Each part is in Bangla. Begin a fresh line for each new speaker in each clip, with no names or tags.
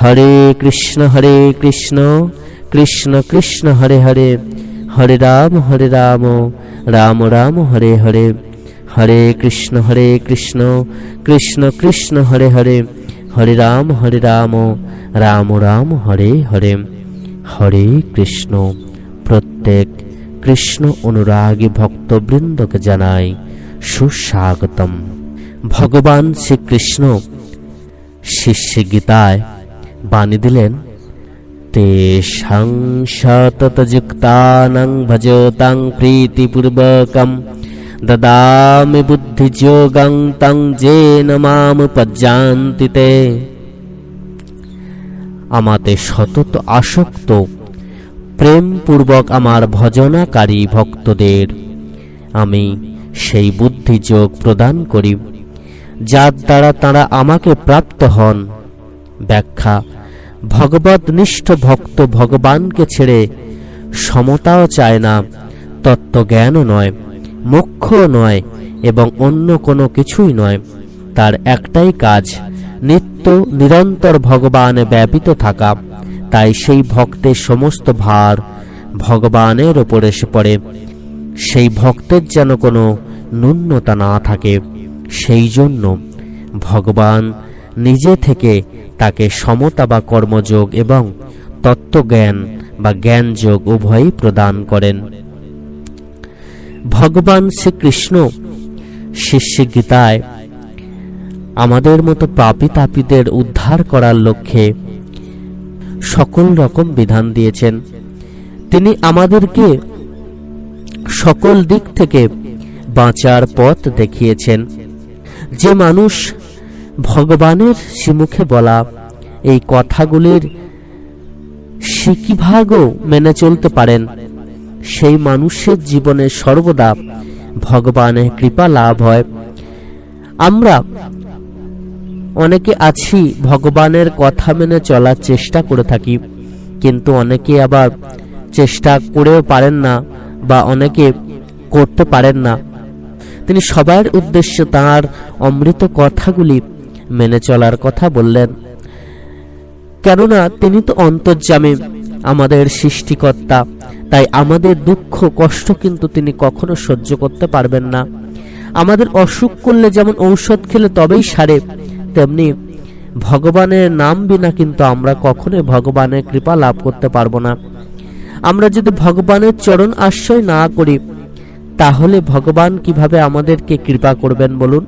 হরে কৃষ্ণ হরে কৃষ্ণ কৃষ্ণ কৃষ্ণ হরে হরে হরে রাম হরে রাম রাম রাম হরে হরে হরে কৃষ্ণ হরে কৃষ্ণ কৃষ্ণ কৃষ্ণ হরে হরে হরে রাম হরে রাম রাম রাম হরে হরে হরে কৃষ্ণ প্রত্যেক কৃষ্ণ অনুরাগী ভক্তবৃন্দকে জানাই সুস্বাগতম ভগবান শ্রীকৃষ্ণ শিষ্য গীতায় বাণী দিলেন তেষাং সততযুক্তানাং ভজতাং প্রীতিপূর্বকম দদামি বুদ্ধিযোগং তং জেন নমাম পজ্জান্তিতে আমাতে সতত আসক্ত প্রেমপূর্বক আমার ভজনাকারী ভক্তদের আমি সেই বুদ্ধিযোগ প্রদান করি যার দ্বারা তারা আমাকে প্রাপ্ত হন ব্যাখ্যা ভগবতনিষ্ঠ ভক্ত ভগবানকে ছেড়ে সমতাও চায় না তত্ত্বজ্ঞানও নয় মুখ্যও নয় এবং অন্য কোনো কিছুই নয় তার একটাই কাজ নিত্য নিরন্তর ভগবানে ব্যাপিত থাকা তাই সেই ভক্তের সমস্ত ভার ভগবানের ওপর এসে পড়ে সেই ভক্তের যেন কোনো ন্যূনতা না থাকে সেই জন্য ভগবান নিজে থেকে তাকে সমতা বা কর্মযোগ এবং তত্ত্বজ্ঞান বা জ্ঞানযোগ উভয়ই প্রদান করেন ভগবান শ্রীকৃষ্ণ শিষ্য গীতায় আমাদের মতো পাপী তাপীদের উদ্ধার করার লক্ষ্যে সকল রকম বিধান দিয়েছেন তিনি আমাদেরকে সকল দিক থেকে বাঁচার পথ দেখিয়েছেন যে মানুষ ভগবানের শ্রীমুখে বলা এই কথাগুলির সিকিভাগও মেনে চলতে পারেন সেই মানুষের জীবনে সর্বদা ভগবানের কৃপা লাভ হয় আমরা অনেকে আছি ভগবানের কথা মেনে চলার চেষ্টা করে থাকি কিন্তু অনেকে আবার চেষ্টা করেও পারেন না বা অনেকে করতে পারেন না তিনি সবার উদ্দেশ্যে তাঁর অমৃত কথাগুলি মেনে চলার কথা বললেন কেননা তিনি তো অন্তর্জামে আমাদের সৃষ্টিকর্তা তাই আমাদের দুঃখ কষ্ট কিন্তু তিনি কখনো সহ্য করতে পারবেন না আমাদের অসুখ করলে যেমন ঔষধ খেলে তবেই সারে তেমনি ভগবানের নাম বিনা কিন্তু আমরা কখনোই ভগবানের কৃপা লাভ করতে পারবো না আমরা যদি ভগবানের চরণ আশ্রয় না করি তাহলে ভগবান কিভাবে আমাদেরকে কৃপা করবেন বলুন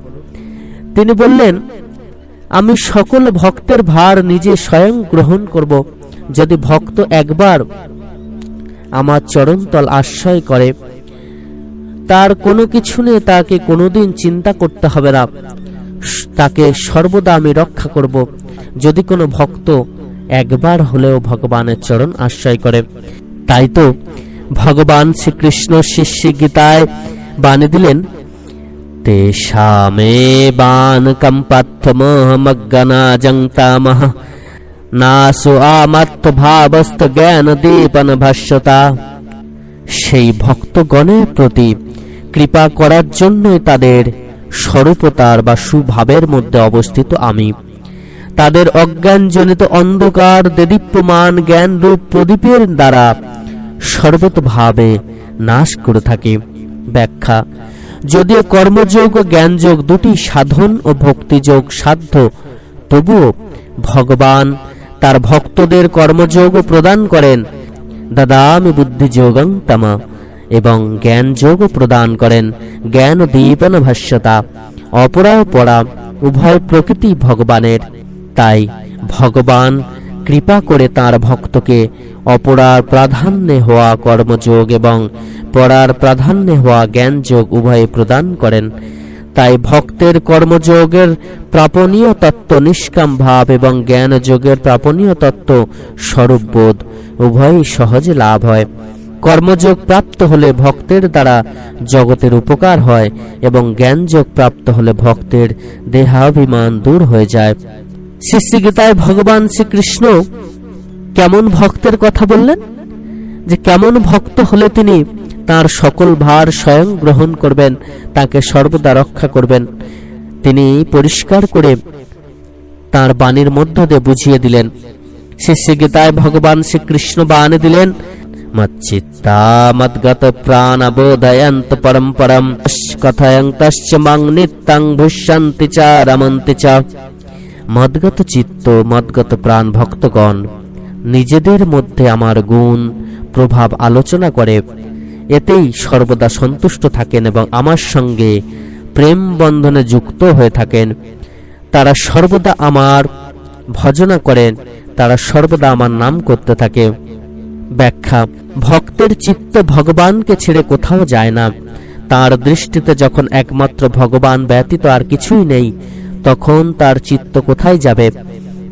তিনি বললেন আমি সকল ভক্তের ভার নিজে স্বয়ং গ্রহণ করব যদি ভক্ত একবার আমার চরণতল আশ্রয় করে তার কোনো কিছু নিয়ে তাকে কোনোদিন চিন্তা করতে হবে না তাকে সর্বদা আমি রক্ষা করব যদি কোনো ভক্ত একবার হলেও ভগবানের চরণ আশ্রয় করে তাই তো ভগবান শ্রীকৃষ্ণ শিষ্য গীতায় বানিয়ে দিলেন तेषामेवानकम्पात्वमहमग्गनाजङ्क्तामः নাসু আমাত্মভাবস্থ জ্ঞান দীপন ভাষ্যতা সেই ভক্তগণের প্রতি কৃপা করার জন্যই তাদের স্বরূপতার বা সুভাবের মধ্যে অবস্থিত আমি তাদের অজ্ঞানজনিত অন্ধকার দেদীপ্যমান জ্ঞানরূপ প্রদীপের দ্বারা সর্বতভাবে নাশ করে থাকি ব্যাখ্যা যদিও কর্মযোগ ও জ্ঞানযোগ দুটি সাধন ও ভক্তিযোগ সাধ্য তবুও ভগবান তার ভক্তদের কর্মযোগ প্রদান করেন দাদামি বুদ্ধিযোগং তামা এবং জ্ঞানযোগ প্রদান করেন জ্ঞান ও দীপন ভাষ্যতা অপরা পড়া উভয় প্রকৃতি ভগবানের তাই ভগবান কৃপা করে তার ভক্তকে অপরার প্রাধান্যে হওয়া কর্মযোগ এবং পড়ার প্রাধান্যে হওয়া জ্ঞানযোগ উভয়ে প্রদান করেন তাই ভক্তের কর্মযোগের প্রাপনীয় তত্ত্ব নিষ্কাম ভাব এবং জ্ঞানযোগের প্রাপনীয় তত্ত্ব স্বরূপবোধ উভয়ই সহজে লাভ হয় কর্মযোগ প্রাপ্ত হলে ভক্তের দ্বারা জগতের উপকার হয় এবং জ্ঞানযোগ প্রাপ্ত হলে ভক্তের দেহাভিমান দূর হয়ে যায় শ্রীগীতায় ভগবান শ্রীকৃষ্ণ কেমন ভক্তের কথা বললেন যে কেমন ভক্ত হলে তিনি তার সকল ভার স্বয়ং গ্রহণ করবেন তাকে সর্বদা রক্ষা করবেন তিনি পরিষ্কার করে তার বাণীর মধ্য দিয়ে বুঝিয়ে দিলেন শিষ্যগীতায় ভগবান শ্রীকৃষ্ণ বাণী দিলেন মচ্চিত্তা মদ্গত প্রাণবোধয়ন্ত মাং নিত্যং ভুষ্যন্তি চ রমন্তি চ মদগত চিত্ত মদগত প্রাণ ভক্তগণ নিজেদের মধ্যে আমার গুণ প্রভাব আলোচনা করে এতেই সর্বদা সন্তুষ্ট থাকেন এবং আমার সঙ্গে প্রেম বন্ধনে যুক্ত হয়ে থাকেন তারা সর্বদা আমার ভজনা করেন তারা সর্বদা আমার নাম করতে থাকে ব্যাখ্যা ভক্তের চিত্ত ভগবানকে ছেড়ে কোথাও যায় না তার দৃষ্টিতে যখন একমাত্র ভগবান ব্যতীত আর কিছুই নেই তখন তার চিত্ত কোথায় যাবে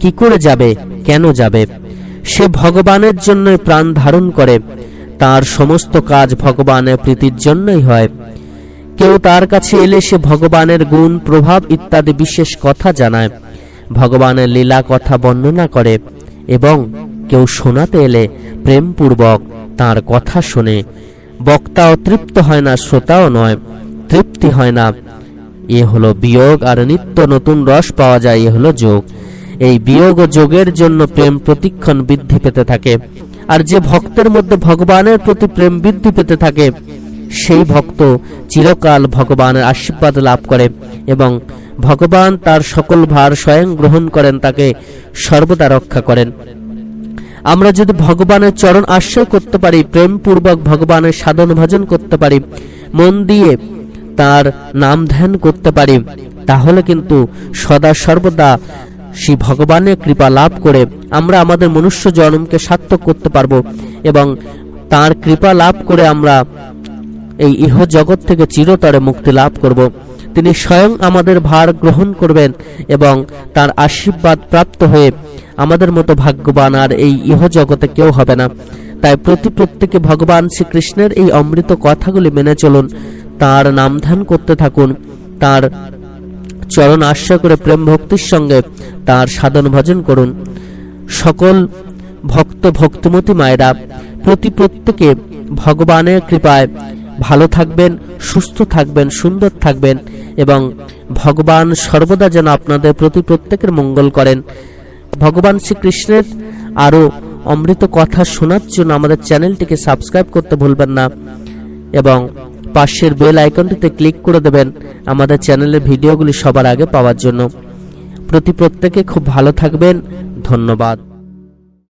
কি করে যাবে কেন যাবে সে ভগবানের জন্য প্রাণ ধারণ করে তার সমস্ত কাজ ভগবানের প্রীতির জন্যই হয় কেউ তার কাছে এলে সে ভগবানের গুণ প্রভাব ইত্যাদি বিশেষ কথা জানায় ভগবানের লীলা কথা বর্ণনা করে এবং কেউ শোনাতে এলে প্রেমপূর্বক তার কথা শোনে বক্তা অতৃপ্ত হয় না শ্রোতাও নয় তৃপ্তি হয় না এ হলো বিয়োগ আর নিত্য নতুন রস পাওয়া যায় এ হলো যোগ এই বিয়োগ ও যোগের জন্য প্রেম প্রতিক্ষণ বৃদ্ধি পেতে থাকে আর যে ভক্তের মধ্যে ভগবানের প্রতি প্রেম বৃদ্ধি পেতে থাকে সেই ভক্ত চিরকাল ভগবানের আশীর্বাদ লাভ করে এবং ভগবান তার সকল ভার স্বয়ং গ্রহণ করেন তাকে সর্বদা রক্ষা করেন আমরা যদি ভগবানের চরণ আশ্রয় করতে পারি প্রেমপূর্বক ভগবানের সাধন ভজন করতে পারি মন দিয়ে তার নাম ধ্যান করতে পারি তাহলে কিন্তু সদা সর্বদা শ্রী ভগবানের কৃপা লাভ করে আমরা আমাদের মনুষ্য জন্মকে সার্থক করতে পারব এবং তার কৃপা লাভ করে আমরা এই ইহ জগৎ থেকে চিরতরে মুক্তি লাভ করব তিনি স্বয়ং আমাদের ভার গ্রহণ করবেন এবং তার আশীর্বাদ প্রাপ্ত হয়ে আমাদের মতো ভাগ্যবান আর এই ইহ জগতে কেউ হবে না তাই প্রতি প্রত্যেকে ভগবান শ্রীকৃষ্ণের এই অমৃত কথাগুলি মেনে চলুন তার নাম ধ্যান করতে থাকুন তার চরণ আশ্রয় করে প্রেম ভক্তির সঙ্গে তার সাধন ভজন করুন সকল ভক্ত ভক্তমতী মায়েরা প্রতি প্রত্যেকে ভগবানের কৃপায় ভালো থাকবেন সুস্থ থাকবেন সুন্দর থাকবেন এবং ভগবান সর্বদা যেন আপনাদের প্রতি প্রত্যেকের মঙ্গল করেন ভগবান শ্রীকৃষ্ণের আরও অমৃত কথা শোনার জন্য আমাদের চ্যানেলটিকে সাবস্ক্রাইব করতে ভুলবেন না এবং পাশের বেল আইকনটিতে ক্লিক করে দেবেন আমাদের চ্যানেলের ভিডিওগুলি সবার আগে পাওয়ার জন্য প্রতি প্রত্যেকে খুব ভালো থাকবেন ধন্যবাদ